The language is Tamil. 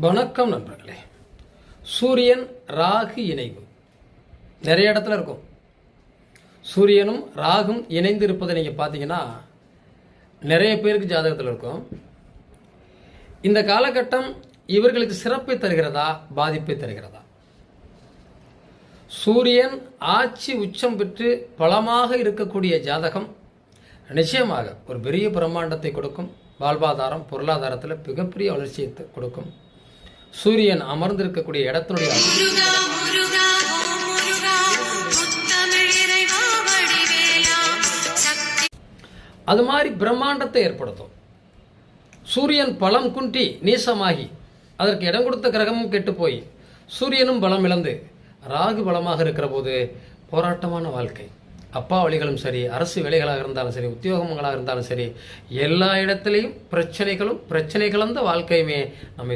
வணக்கம் நண்பர்களே. சூரியன் ராகு இணைவு. நிறைய இடத்துல இருக்கும். சூரியனும் ராகும் இணைந்து இருப்பதை நீங்கள் பார்த்தீங்கன்னா நிறைய பேருக்கு ஜாதகத்தில் இருக்கும். இந்த காலகட்டம் இவர்களுக்கு சிறப்பை தருகிறதா பாதிப்பை தருகிறதா? சூரியன் ஆட்சி உச்சம் பெற்று பலமாக இருக்கக்கூடிய ஜாதகம் நிச்சயமாக ஒரு பெரிய பிரம்மாண்டத்தை கொடுக்கும். வாழ்வாதாரம் பொருளாதாரத்தில் மிகப்பெரிய வளர்ச்சியை கொடுக்கும். சூரியன் அமர்ந்திருக்கக்கூடிய இடத்தினுடைய அது மாதிரி பிரம்மாண்டத்தை ஏற்படுத்தும். சூரியன் பலம் குன்றி நீசமாகி அதற்கு இடம் கொடுத்த கிரகமும் கெட்டு போய் சூரியனும் பலம் இழந்து ராகு பலமாக இருக்கிற போது போராட்டமான வாழ்க்கை. அப்பா வழிகளும் சரி அரசு வேலைகளாக இருந்தாலும் சரி உத்தியோகங்களாக இருந்தாலும் சரி எல்லா இடத்துலையும் பிரச்சனைகளும் பிரச்சனை கலந்த வாழ்க்கையுமே நம்மை